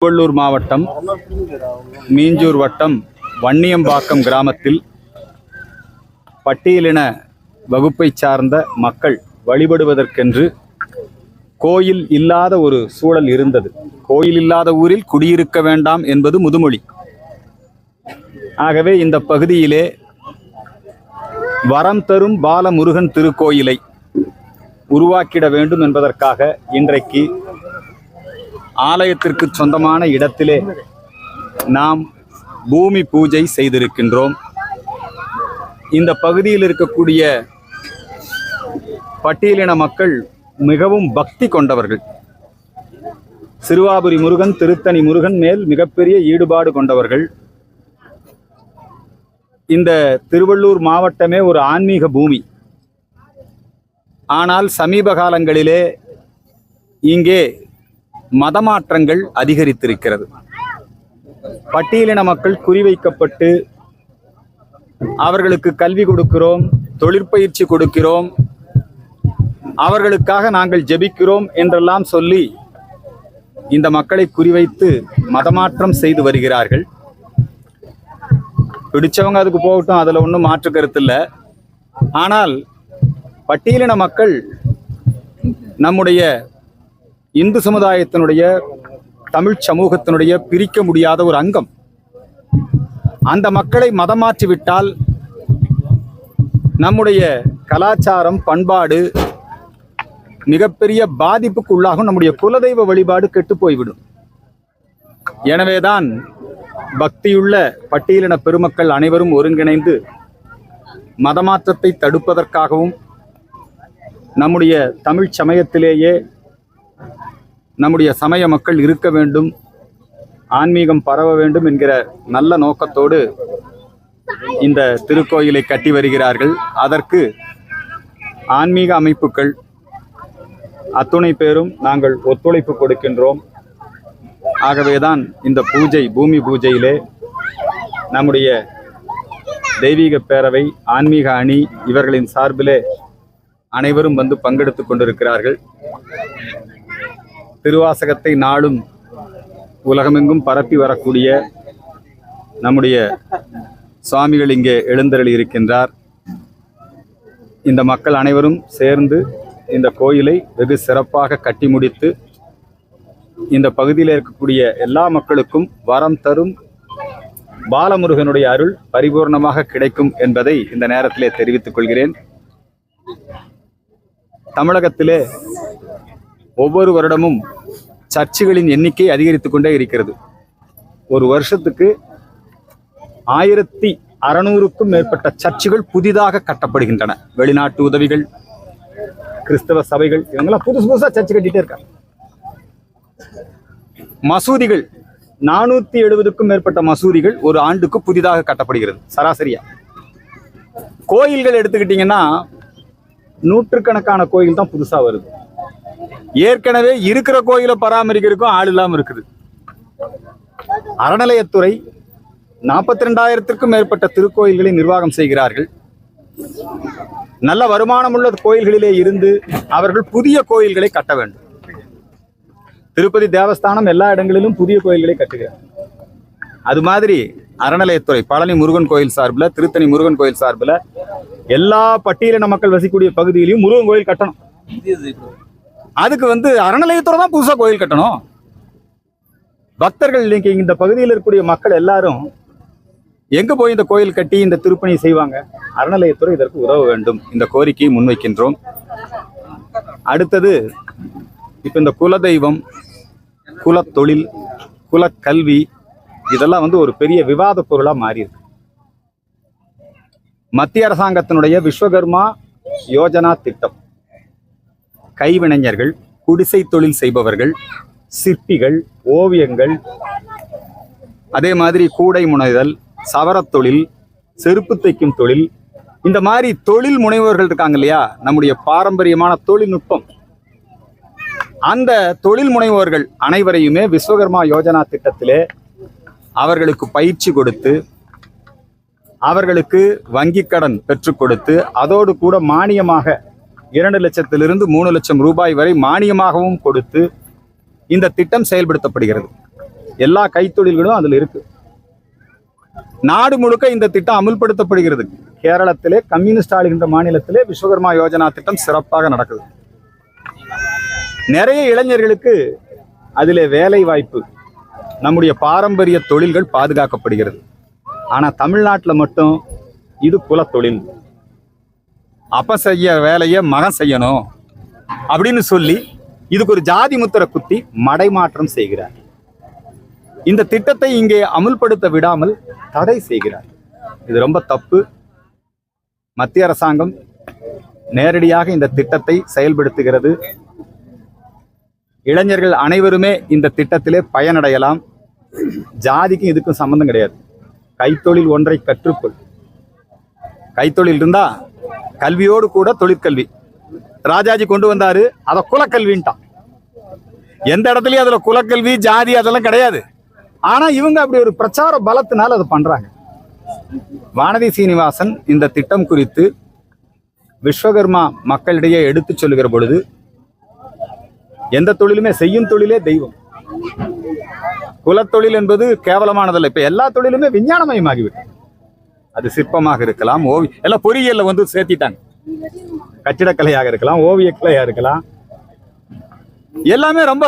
திருவள்ளூர் மாவட்டம் மீஞ்சூர் வட்டம் வன்னியம்பாக்கம் கிராமத்தில் பட்டியலின வகுப்பை சார்ந்த மக்கள் வழிபடுவதற்கென்று கோயில் இல்லாத ஒரு சூழல் இருந்தது. கோயில் இல்லாத ஊரில் குடியிருக்க வேண்டாம் என்பது முதுமொழி. ஆகவே இந்த பகுதியிலே வரம் தரும் பாலமுருகன் திருக்கோயிலை உருவாக்கிட வேண்டும் என்பதற்காக இன்றைக்கு ஆலயத்திற்கு சொந்தமான இடத்திலே நாம் பூமி பூஜை செய்திருக்கின்றோம். இந்த பகுதியில் இருக்கக்கூடிய பட்டியலின மக்கள் மிகவும் பக்தி கொண்டவர்கள். சிறுவாபுரி முருகன் திருத்தணி முருகன் மேல் மிகப்பெரிய ஈடுபாடு கொண்டவர்கள். இந்த திருவள்ளூர் மாவட்டமே ஒரு ஆன்மீக பூமி. ஆனால் சமீப காலங்களிலே இங்கே மதமாற்றங்கள் அதிகரித்திருக்கிறது. பட்டியலின மக்கள் குறிவைக்கப்பட்டு அவர்களுக்கு கல்வி கொடுக்கிறோம் தொழிற்பயிற்சி கொடுக்கிறோம் அவர்களுக்காக நாங்கள் ஜெபிக்கிறோம் என்றெல்லாம் சொல்லி இந்த மக்களை குறிவைத்து மதமாற்றம் செய்து வருகிறார்கள். பிடிச்சவங்க அதுக்கு போகட்டும் அதில் ஒன்றும் மாற்று கருத்து இல்லை. ஆனால் பட்டியலின மக்கள் நம்முடைய இந்து சமுதாயத்தினுடைய தமிழ் சமூகத்தினுடைய பிரிக்க முடியாத ஒரு அங்கம். அந்த மக்களை மதம் மாற்றிவிட்டால் நம்முடைய கலாச்சாரம் பண்பாடு மிகப்பெரிய பாதிப்புக்கு உள்ளாகும் நம்முடைய குலதெய்வ வழிபாடு கெட்டு போய்விடும். எனவேதான் பக்தியுள்ள பட்டியலின பெருமக்கள் அனைவரும் ஒருங்கிணைந்து மதமாற்றத்தை தடுப்பதற்காகவும் நம்முடைய தமிழ் சமயத்திலேயே நம்முடைய சமய மக்கள் இருக்க வேண்டும் ஆன்மீகம் பரவ வேண்டும் என்கிற நல்ல நோக்கத்தோடு இந்த திருக்கோயிலை கட்டி வருகிறார்கள். அதற்கு ஆன்மீக அமைப்புகள் அத்துணை பேரும் நாங்கள் ஒத்துழைப்பு கொடுக்கின்றோம். ஆகவேதான் இந்த பூஜை பூமி பூஜையிலே நம்முடைய தெய்வீக பேரவை ஆன்மீக அணி இவர்களின் சார்பிலே அனைவரும் வந்து பங்கெடுத்துக் கொண்டிருக்கிறார்கள். திருவாசகத்தை நாளும் உலகமெங்கும் பரப்பி வரக்கூடிய நம்முடைய சுவாமிகள் இங்கே எழுந்தருளி இருக்கின்றார். இந்த மக்கள் அனைவரும் சேர்ந்து இந்த கோயிலை வெகு சிறப்பாக கட்டி முடித்து இந்த பகுதியில் இருக்கக்கூடிய எல்லா மக்களுக்கும் வரம் தரும் பாலமுருகனுடைய அருள் பரிபூர்ணமாக கிடைக்கும் என்பதை இந்த நேரத்திலே தெரிவித்துக் கொள்கிறேன். தமிழகத்திலே ஒவ்வொரு வருடமும் சர்ச்சுகளின் எண்ணிக்கை அதிகரித்து கொண்டே இருக்கிறது. ஒரு வருஷத்துக்கு ஆயிரத்தி அறநூறுக்கும் மேற்பட்ட சர்ச்சுகள் புதிதாக கட்டப்படுகின்றன. வெளிநாட்டு உதவிகள் கிறிஸ்தவ சபைகள் இவங்கெல்லாம் புதுசு புதுசாக சர்ச்சு கட்டிட்டே இருக்காங்க. மசூதிகள் நானூத்தி எழுபதுக்கும் மேற்பட்ட மசூதிகள் ஒரு ஆண்டுக்கு புதிதாக கட்டப்படுகிறது. சராசரியா. கோயில்கள் எடுத்துக்கிட்டிங்கன்னா நூற்றுக்கணக்கான கோயில் தான் புதுசா வருது. ஏற்கனவே இருக்கிற கோயிலை பராமரிக்கிறதுக்கும் ஆள் இல்லாமல் இருக்குது. அறநிலையத்துறை நாற்பத்தி ரெண்டாயிரத்திற்கும் மேற்பட்ட திருக்கோயில்களை நிர்வாகம் செய்கிறார்கள். நல்ல வருமானம் உள்ள கோயில்களிலே இருந்து அவர்கள் புதிய கோயில்களை கட்ட வேண்டும். திருப்பதி தேவஸ்தானம் எல்லா இடங்களிலும் புதிய கோயில்களை கட்டுகிறார் அது மாதிரி அறநிலையத்துறை பழனி முருகன் கோயில் சார்பில் திருத்தணி முருகன் கோயில் சார்பில் எல்லா பட்டியலின மக்கள் வசிக்கக்கூடிய பகுதியிலையும் முருகன் கோயில் கட்டணும். அதுக்கு வந்து அறநிலையத்துறை தான் புதுசாக கோயில் கட்டணும். பக்தர்கள் இன்னைக்கு இந்த பகுதியில் இருக்கக்கூடிய மக்கள் எல்லாரும் எங்க போய் இந்த கோயில் கட்டி இந்த திருப்பணி செய்வாங்க? அறநிலையத்துறை இதற்கு உதவ வேண்டும். இந்த கோரிக்கையை முன்வைக்கின்றோம். அடுத்தது இப்போ இந்த குலதெய்வம் குலத்தொழில் குலக்கல்வி இதெல்லாம் வந்து ஒரு பெரிய விவாத பொருளா மாறியிருக்கு. மத்திய அரசாங்கத்தினுடைய விஸ்வகர்மா யோஜனா திட்டம். கைவினைஞர்கள் குடிசை தொழில் செய்பவர்கள் சிற்பிகள் ஓவியங்கள் அதே மாதிரி கூடை முனைதல் சவரத் தொழில் செருப்பு தைக்கும் தொழில் இந்த மாதிரி தொழில் முனைவோர்கள் இருக்காங்க இல்லையா? நம்முடைய பாரம்பரியமான தொழில்நுட்பம். அந்த தொழில் முனைவோர்கள் அனைவரையுமே விஸ்வகர்மா யோஜனா திட்டத்திலே அவர்களுக்கு பயிற்சி கொடுத்து அவர்களுக்கு வங்கிக் கடன் பெற்றுக் கொடுத்து அதோடு கூட மானியமாக இரண்டு லட்சத்திலிருந்து மூணு லட்சம் ரூபாய் வரை மானியமாகவும் கொடுத்து இந்த திட்டம் செயல்படுத்தப்படுகிறது. எல்லா கைத்தொழில்களும் அதில் இருக்கு. நாடு முழுக்க இந்த திட்டம் அமுல்படுத்தப்படுகிறது. கேரளத்திலே கம்யூனிஸ்ட் ஆளுகின்ற மாநிலத்திலே விஸ்வகர்மா யோஜனா திட்டம் சிறப்பாக நடக்குது. நிறைய இளைஞர்களுக்கு அதிலே வேலை வாய்ப்பு நம்முடைய பாரம்பரிய தொழில்கள் பாதுகாக்கப்படுகிறது. ஆனால் தமிழ்நாட்டில் மட்டும் இது குலத்தொழில். அப்ப செய்ய வேலையை மகன் செய்யணும் அப்படின்னு சொல்லி இதுக்கு ஒரு ஜாதி முத்திரை குத்தி மடைமாற்றம் செய்கிறார். இந்த திட்டத்தை இங்கே அமுல்படுத்த விடாமல் தடை செய்கிறார். இது ரொம்ப தப்பு. மத்திய அரசாங்கம் நேரடியாக இந்த திட்டத்தை செயல்படுத்துகிறது. இளைஞர்கள் அனைவருமே இந்த திட்டத்திலே பயனடையலாம். ஜாதிக்கும் இதுக்கும் சம்பந்தம் கிடையாது. கைத்தொழில் ஒன்றை கற்றுக்கொள். கைத்தொழில் இருந்தால் கல்வியோடு கூட தொழிற்கல்வி. ராஜாஜி கொண்டு வந்தாரு அதை குலக்கல்வின்ட்டான். எந்த இடத்துலயும் அதுல குலக்கல்வி ஜாதி அதெல்லாம் கிடையாது. ஆனா இவங்க அப்படி ஒரு பிரச்சார பலத்தினால அதை பண்றாங்க. வானதி சீனிவாசன் இந்த திட்டம் குறித்து விஸ்வகர்மா மக்களிடையே எடுத்து சொல்லுகிற பொழுது எந்த தொழிலுமே செய்யும் தொழிலே தெய்வம். குலத்தொழில் என்பது கேவலமானதல்ல. இப்ப எல்லா தொழிலுமே விஞ்ஞானமயமாகிவிட்டது. அது சிற்பமாக இருக்கலாம் ஓவி எல்லாம் பொறியியலில் வந்து சேர்த்திட்டாங்க. கட்டிடக்கலையாக இருக்கலாம் ஓவியக்கலையாக இருக்கலாம். எல்லாமே ரொம்ப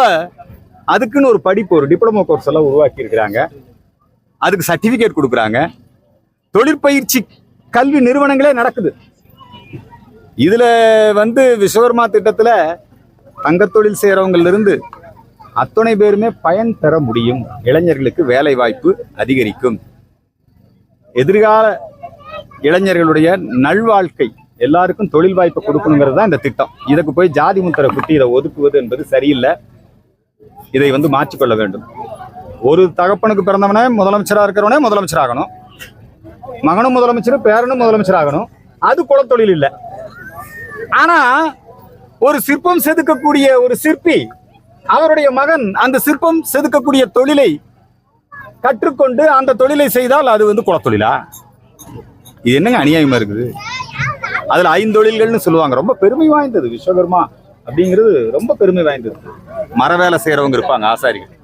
அதுக்குன்னு ஒரு படிப்பு ஒரு டிப்ளமோ கோர்ஸ் எல்லாம் உருவாக்கி இருக்கிறாங்க. அதுக்கு சர்டிபிகேட் கொடுக்குறாங்க. தொழிற்பயிற்சி கல்வி நிறுவனங்களே நடக்குது. இதுல வந்து விஸ்வகர்மா திட்டத்துல தங்கத்தொழில் செய்கிறவங்கலேருந்து அத்தனை பேருமே பயன் பெற முடியும். இளைஞர்களுக்கு வேலை வாய்ப்பு அதிகரிக்கும். எதிர்கால இளைஞர்களுடைய நல்வாழ்க்கை எல்லாருக்கும் தொழில் வாய்ப்பை கொடுக்கணுங்கிறது தான் இந்த திட்டம். இதுக்கு போய் ஜாதி முத்திரை குட்டி இதை ஒதுக்குவது என்பது சரியில்லை. இதை வந்து மாற்றிக்கொள்ள வேண்டும். ஒரு தகப்பனுக்கு பிறந்தவனே முதலமைச்சராக இருக்கிறவனே முதலமைச்சர் ஆகணும் மகனும் முதலமைச்சர் பேரனும் முதலமைச்சர் ஆகணும் அது குலத்தொழில் இல்லை. ஆனால் ஒரு சிற்பம் செதுக்கக்கூடிய ஒரு சிற்பி அவருடைய மகன் அந்த சிற்பம் செதுக்கக்கூடிய தொழிலை கற்றுக்கொண்டு அந்த தொழிலை செய்தால் அது வந்து குலத்தொழிலா? இது என்னங்க அநியாயமா இருக்குது? அதுல ஐந்தொழில்கள்னு சொல்லுவாங்க. ரொம்ப பெருமை வாய்ந்தது விஸ்வகர்மா அப்படிங்கிறது ரொம்ப பெருமை வாய்ந்தது. மர வேலை செய்யறவங்க இருப்பாங்க ஆசாரிகள்.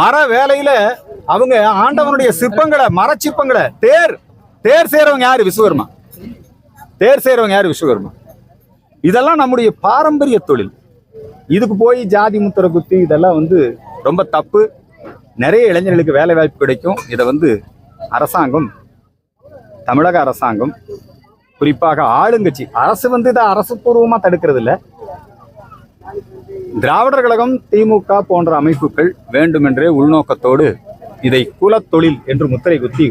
மர வேலையில அவங்க ஆண்டவனுடைய சிற்பங்களை மர சிற்பங்களை தேர் தேர் செய்யறவங்க யாரு? விஸ்வகர்மா. தேர் செய்யறவங்க யாரு? விஸ்வகர்மா. இதெல்லாம் நம்முடைய பாரம்பரிய தொழில். இதுக்கு போய் ஜாதி முத்திர குத்தி இதெல்லாம் வந்து ரொம்ப தப்பு. நிறைய இளைஞர்களுக்கு வேலை வாய்ப்பு கிடைக்கும். இதை வந்து அரசாங்கம் தமிழக அரசாங்கம் குறிப்பாக ஆளுங்கட்சி அரசு வந்து இதை அரசு பூர்வமா தடுக்கிறது இல்ல திராவிடர் கழகம் திமுக போன்ற அமைப்புகள் வேண்டுமென்றே உள்நோக்கத்தோடு இதை குலத்தொழில் என்று முத்திரை குத்தி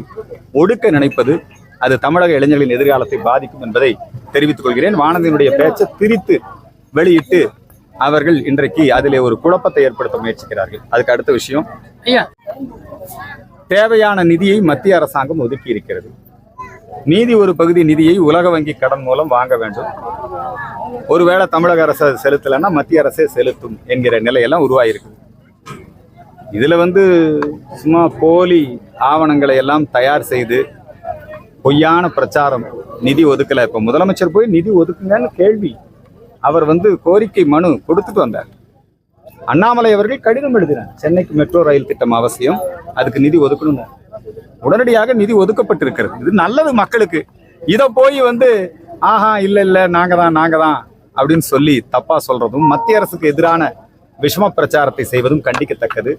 ஒடுக்க நினைப்பது அது தமிழக இளைஞர்களின் எதிர்காலத்தை பாதிக்கும் என்பதை தெரிவித்துக் கொள்கிறேன். வானதியினுடைய பேச்சை திரித்து வெளியிட்டு அவர்கள் இன்றைக்கு அதிலே ஒரு குழப்பத்தை ஏற்படுத்த முயற்சிக்கிறார்கள். அதுக்கு அடுத்த விஷயம் ஐயா. தேவையான நிதியை மத்திய அரசாங்கம் ஒதுக்கி இருக்கிறது. மீதி ஒரு பகுதி நிதியை உலக வங்கி கடன் மூலம் வாங்க வேண்டும். ஒருவேளை தமிழக அரசு செலுத்தலைன்னா மத்திய அரசே செலுத்தும் என்கிற நிலையெல்லாம் உருவாயிருக்கு. இதுல வந்து சும்மா போலி ஆவணங்களை எல்லாம் தயார் செய்து பொய்யான பிரச்சாரம் நிதி ஒதுக்கல. இப்ப முதலமைச்சர் போய் நிதி ஒதுக்குங்கன்னு கேள்வி. அவர் வந்து கோரிக்கை மனு கொடுத்துட்டு வந்தார். அண்ணாமலை அவர்கள் கடிதம் எழுதினார். சென்னைக்கு மெட்ரோ ரயில் திட்டம் அவசியம் அதுக்கு நிதி ஒதுக்கணும் உடனடியாக நிதி ஒதுக்கப்பட்டிருக்கிறது. இது நல்லது மக்களுக்கு. இதை போய் வந்து ஆஹா இல்லை இல்லை நாங்கள் தான் நாங்கள் தான் அப்படின்னு சொல்லி தப்பாக சொல்கிறதும் மத்திய அரசுக்கு எதிரான விஷம பிரச்சாரத்தை செய்வதும் கண்டிக்கத்தக்கது.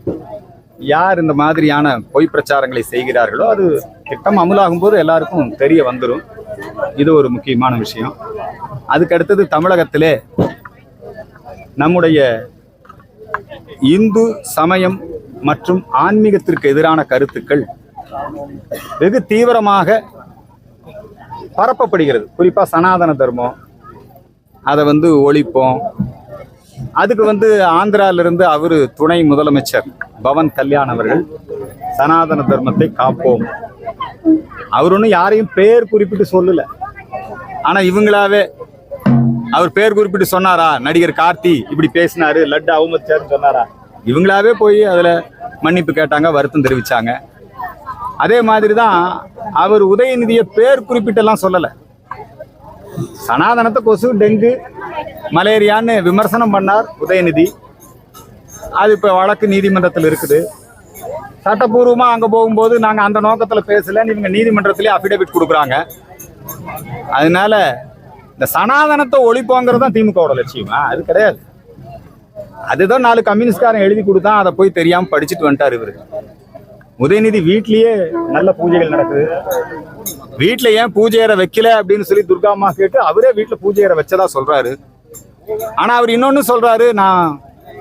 யார் இந்த மாதிரியான பொய் பிரச்சாரங்களை செய்கிறார்களோ அது திட்டம் அமலாகும் போது எல்லாருக்கும் தெரிய வந்துடும் இது ஒரு முக்கியமான விஷயம். அதுக்கு அடுத்தது தமிழகத்திலே நம்முடைய இந்து சமயம் மற்றும் ஆன்மீகத்திற்கு எதிரான கருத்துக்கள் வெகு தீவிரமாக பரப்பப்படுகிறது. குறிப்பா சனாதன தர்மம் அதை வந்து ஒழிப்போம். அதுக்கு வந்து ஆந்திரால இருந்து அவரு துணை முதலமைச்சர் பவன் கல்யாண் அவர்கள் சனாதன தர்மத்தை காப்போம். அவர் ஒன்றும் யாரையும் பேர் குறிப்பிட்டு சொல்லல. ஆனால் இவங்களாவே அவர் பேர் குறிப்பிட்டு சொன்னாரா? நடிகர் கார்த்தி இப்படி பேசினாரு லட்டு அவமதிச்சாருன்னு சொன்னாரா? இவங்களாவே போய் அதில் மன்னிப்பு கேட்டாங்க வருத்தம் தெரிவிச்சாங்க. அதே மாதிரி தான் அவர் உதயநிதியை பேர் குறிப்பிட்டெல்லாம் சொல்லலை. சனாதனத்தை கொசு டெங்கு மலேரியான்னு விமர்சனம் பண்ணார் உதயநிதி. அது இப்போ வழக்கு நீதிமன்றத்தில் இருக்குது. சட்டப்பூர்வமாக அங்க போகும்போது நாங்க அந்த நோக்கத்துல பேசலன்னு இவங்க நீதிமன்றத்திலே அபிடவிட் கொடுக்குறாங்க. அதனால இந்த சனாதனத்தை ஒழிப்போங்கிறது தான் திமுகவோட லட்சியமா? அது கிடையாது. அதுதான் நாலு கம்யூனிஸ்ட்காரன் எழுதி கொடுத்தான் அதை போய் தெரியாமல் படிச்சுட்டு வந்துட்டாரு இவரு. உதயநிதி வீட்லயே நல்ல பூஜைகள் நடக்குது. வீட்டில் ஏன் பூஜை வைக்கல அப்படின்னு சொல்லி துர்கா அம்மா கேட்டு அவரே வீட்டில் பூஜை வச்சதா சொல்றாரு. ஆனா அவர் இன்னொன்னு சொல்றாரு நான்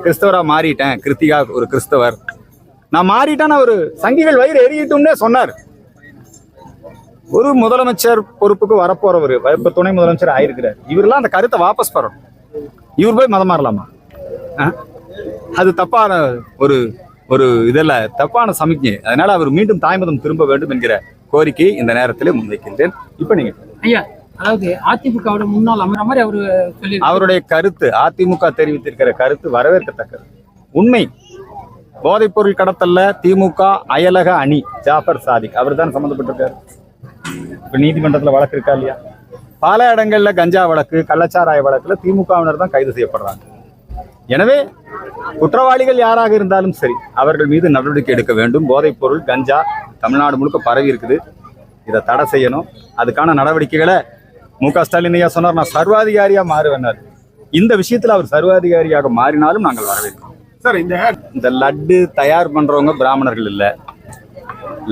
கிறிஸ்தவரா மாறிட்டேன் கிருத்திகா ஒரு கிறிஸ்தவர். நான் மாறிட்டேன்னு அவரு சங்கிகள் வயிறு எரியட்டும்னே சொன்னார். ஒரு முதலமைச்சர் பொறுப்புக்கு வரப்போறவர் இப்ப துணை முதலமைச்சர் ஆயிருக்கிறார். இவரெல்லாம் அந்த கருத்தை வாபஸ் பெறணும். இவர் போய் மதம் மாறலாமா? அது தப்பான ஒரு ஒரு இதில் தப்பான சமிக்ஞை. அதனால அவர் மீண்டும் தாய்மதம் திரும்ப வேண்டும் என்கிற கோரிக்கையை இந்த நேரத்திலே முன்வைக்கின்றேன். இப்ப நீங்க ஐயா அதாவது அதிமுகவோட முன்னாள் அமைச்சர் மாதிரி அவரு அவருடைய கருத்து அதிமுக தெரிவித்திருக்கிற கருத்து வரவேற்கத்தக்கது. உண்மை போதைப்பொருள் கடத்தல்ல திமுக அயலக அணி ஜாஃபர் சாதிக். அவர் தான் சம்மந்தப்பட்டிருக்காரு. இப்போ நீதிமன்றத்தில் வழக்கு இருக்கா இல்லையா? பல இடங்களில் கஞ்சா வழக்கு கள்ளச்சாராய வழக்கில் திமுகவினர் தான் கைது செய்யப்படுறாங்க. எனவே குற்றவாளிகள் யாராக இருந்தாலும் சரி அவர்கள் மீது நடவடிக்கை எடுக்க வேண்டும். போதைப்பொருள் கஞ்சா தமிழ்நாடு முழுக்க பரவி இருக்குது. இதை தடை செய்யணும். அதுக்கான நடவடிக்கைகளை மு க ஸ்டாலின் ஐயா சொன்னார். நான் சர்வாதிகாரியாக மாறுவேன்னார். இந்த விஷயத்தில் அவர் சர்வாதிகாரியாக மாறினாலும் நாங்கள் வரவேற்கிறோம். சார் இந்த இந்த லட்டு தயார் பண்றவங்க பிராமணர்கள் இல்ல.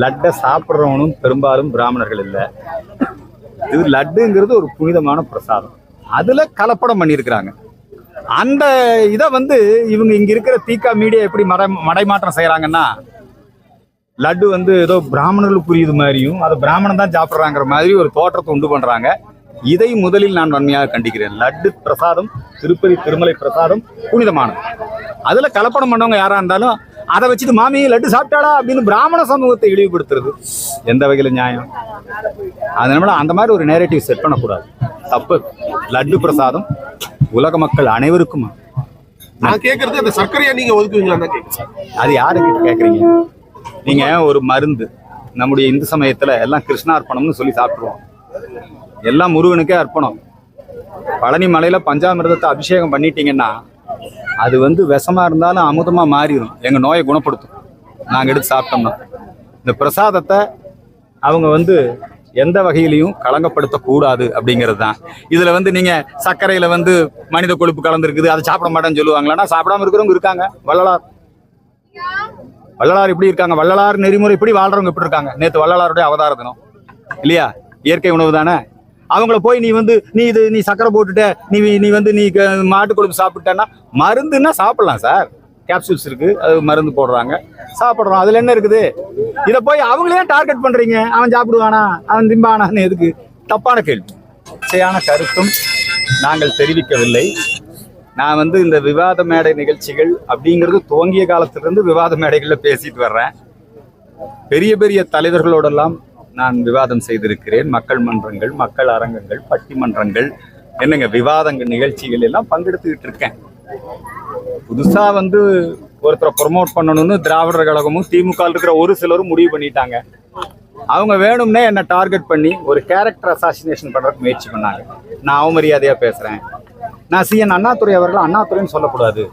லட்டை சாப்பிட்றவனும் பெரும்பாலும் பிராமணர்கள் இல்லை. இது லட்டுங்கிறது ஒரு புனிதமான பிரசாதம். அதில் கலப்படம் பண்ணியிருக்கிறாங்க. அந்த இதை வந்து இவங்க இங்கே இருக்கிற தீக்கா மீடியா எப்படி மடை மடைமாற்றம் செய்கிறாங்கன்னா லட்டு வந்து ஏதோ பிராமணர்களுக்கு புரியுது மாதிரியும் அதை பிராமணன் தான் சாப்பிட்றாங்கிற மாதிரி ஒரு தோற்றத்தை உண்டு பண்ணுறாங்க இதை முதலில் நான் வன்மையாக கண்டிக்கிறேன். லட்டு பிரசாதம் திருப்பதி திருமலை பிரசாதம் புனிதமானது. அதுல கலப்படம் பண்ணவங்க யாரா இருந்தாலும் அதை வச்சுட்டு மாமி லட்டு சாப்பிட்டாளா அப்படின்னு பிராமண சமூகத்தை இழிவுபடுத்துறது எந்த வகையில நியாயம்? அதனால அந்த மாதிரி ஒரு நேரேட்டிவ் செட் பண்ணக்கூடாது. தப்பு. லட்டு பிரசாதம் உலக மக்கள் அனைவருக்கும். நான் கேக்குறது அந்த சர்க்கரையா நீங்க ஒதுக்குவீங்களா? அது யாருக்கிட்ட கேட்குறீங்க நீங்க ஒரு மருந்து. நம்முடைய இந்து சமயத்துல எல்லாம் கிருஷ்ணார்ப்பணம்னு சொல்லி சாப்பிடுவோம் எல்லாம் முருகனுக்கே அர்ப்பணம். பழனி மலையில் பஞ்சாமிர்தத்தை அபிஷேகம் பண்ணிட்டீங்கன்னா அது வந்து விஷமாக இருந்தாலும் அமுதமாக மாறிடும் எங்கள் நோயை குணப்படுத்தும். நாங்கள் எடுத்து சாப்பிட்டோம்னா. இந்த பிரசாதத்தை அவங்க வந்து எந்த வகையிலையும் களங்கப்படுத்தக்கூடாது அப்படிங்கிறது தான் இதில் வந்து நீங்கள் சர்க்கரையில் வந்து மனித கொழுப்பு கலந்துருக்குது அதை சாப்பிட மாட்டேன்னு சொல்லுவாங்களான்னா சாப்பிடாம இருக்கிறவங்க இருக்காங்க. வள்ளலார். வள்ளலார் இப்படி இருக்காங்க. வள்ளலார் நெறிமுறை இப்படி வாழ்றவங்க இப்படி இருக்காங்க. நேற்று வள்ளலாருடைய அவதார தினம். இல்லையா? இயற்கை உணவு தானே? அவங்கள போய் நீ வந்து நீ இது நீ சக்கரை போட்டுட்ட நீ நீ வந்து நீ க- மாட்டு கொழுப்பு சாப்பிட்டேன்னா மருந்துன்னா சாப்பிடலாம் சார். கேப்சூல்ஸ் இருக்கு அது மருந்து போடுறாங்க. சாப்பிட்றோம். அதுல என்ன இருக்குது? இதை போய் அவங்களே டார்கெட் பண்றீங்க? அவன் சாப்பிடுவானா? அவன் திம்பானான்னு எதுக்கு? தப்பான கேள்வி. சரியான கருத்தும் நாங்கள் தெரிவிக்கவில்லை. நான் வந்து இந்த விவாத மேடை நிகழ்ச்சிகள் அப்படிங்கிறது துவங்கிய காலத்திலிருந்து விவாத மேடைகளில் பேசிட்டு வர்றேன். பெரிய பெரிய தலைவர்களோடெல்லாம் நான் விவாதம் செய்திருக்கிறேன். மக்கள் மன்றங்கள் மக்கள் அரங்கங்கள் பட்டிமன்றங்கள் என்னங்க விவாதங்கள் நிகழ்ச்சிகள் எல்லாம் பங்கெடுத்துக்கிட்டு இருக்கேன். புதுசாக வந்து ஒருத்தரை ப்ரொமோட் பண்ணணும்னு திராவிடர் கழகமும் திமுக இருக்கிற ஒரு சிலரும் முடிவு பண்ணிட்டாங்க. அவங்க வேணும்னே என்னை டார்கெட் பண்ணி ஒரு கேரக்டர் அசாசினேஷன் பண்ணுறதுக்கு முயற்சி பண்ணாங்க. நான் அவமரியாதையாக பேசுகிறேன் நான் சி. என். அண்ணாதுரை அவர்கள் அண்ணாதுரைன்னு சொல்லக்கூடாது.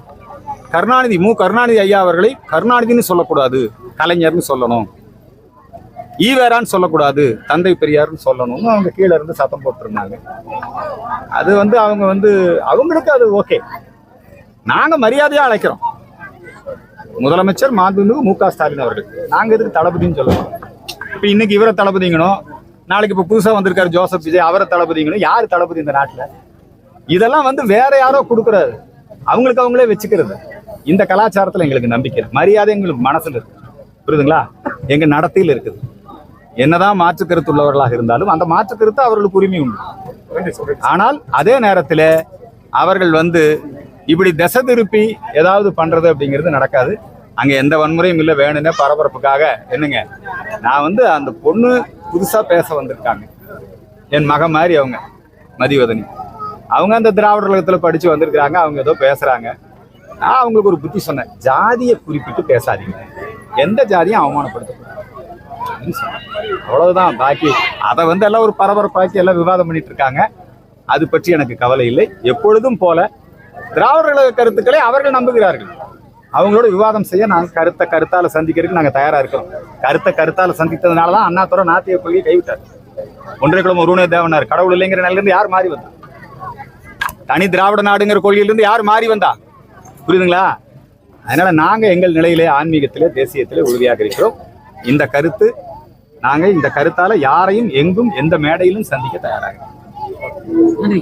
கருணாநிதி மு. கருணாநிதி ஐயா அவர்களை கருணாநிதின்னு சொல்லக்கூடாது. கலைஞர்னு சொல்லணும். ஈவேரான்னு சொல்லக்கூடாது தந்தை பெரியார்னு சொல்லணும்னு அவங்க கீழே இருந்து சத்தம் போட்டிருந்தாங்க. அது வந்து அவங்க வந்து அவங்களுக்கு அது ஓகே நாங்க மரியாதையாக அழைக்கிறோம். முதலமைச்சர் மாண்புமிகு மு க ஸ்டாலின் அவர்கள். நாங்க இதுக்கு தளபதின்னு சொல்லணும்? இப்ப இன்னைக்கு இவரை தளபதிங்கணும். நாளைக்கு இப்போ புதுசாக வந்திருக்காரு ஜோசப் விஜய் அவரை தளபதிங்கணும். யார் தளபதி இந்த நாட்டில்? இதெல்லாம் வந்து வேற யாரோ கொடுக்குறாரு. அவங்களுக்கு அவங்களே வச்சுக்கிறது. இந்த கலாச்சாரத்தில் எங்களுக்கு நம்பிக்கை மரியாதை எங்களுக்கு மனசுல இருக்குது புரியுதுங்களா? எங்கள் நடத்தையில் இருக்குது. என்னதான் மாற்று கருத்து உள்ளவர்களாக இருந்தாலும் அந்த மாற்று கருத்து அவர்களுக்கு உரிமை உண்டு. ஆனால் அதே நேரத்தில் அவர்கள் வந்து இப்படி திசை திருப்பி ஏதாவது பண்றது அப்படிங்கிறது நடக்காது. அங்க எந்த வன்முறையும் இல்லை வேணும்னே பரபரப்புக்காக. என்னங்க? நான் வந்து அந்த பொண்ணு புதுசா பேச வந்திருக்காங்க. என் மகன் மாதிரி அவங்க மதிவதனி. அவங்க அந்த திராவிட கழகத்துல படிச்சு வந்திருக்கிறாங்க அவங்க ஏதோ பேசுறாங்க. நான் அவங்களுக்கு ஒரு புத்தி சொன்னேன் ஜாதியை குறிப்பிட்டு பேசாதீங்க. எந்த ஜாதியும் அவமானப்படுத்தக்கூடாது. அவ்வளவுதான் பாக்கி. அதை வந்து எல்லாம் ஒரு பரபரப்பாக்கி எல்லாம் விவாதம் பண்ணிட்டு இருக்காங்க அது பற்றி எனக்கு கவலை இல்லை. எப்பொழுதும் போல திராவிட கழக கருத்துக்களை அவர்கள் நம்புகிறார்கள். அவங்களோட விவாதம் செய்ய நாங்கள் கருத்தை கருத்தால் சந்திக்கிறதுக்கு நாங்கள் தயாராக இருக்கிறோம். கருத்தை கருத்தால் சந்தித்ததுனால தான் அண்ணாதுரை நாத்திய கொள்கையை கைவிட்டார். ஒன்றை குளம் ஒருவனே தேவனார் கடவுள் இல்லைங்கிற நிலையிலிருந்து யார் மாறி வந்தா? தனி திராவிட நாடுங்கிற கொள்கையிலிருந்து யார் மாறி வந்தா? புரியுதுங்களா? அதனால நாங்கள் எங்கள் நிலையிலே ஆன்மீகத்திலே தேசியத்திலே உறுதியாக இருக்கிறோம். இந்த கருத்து நாங்க இந்த கருத்தால யாரையும் எங்கும் எந்த மேடையிலும் சந்திக்க தயாராக நன்றி.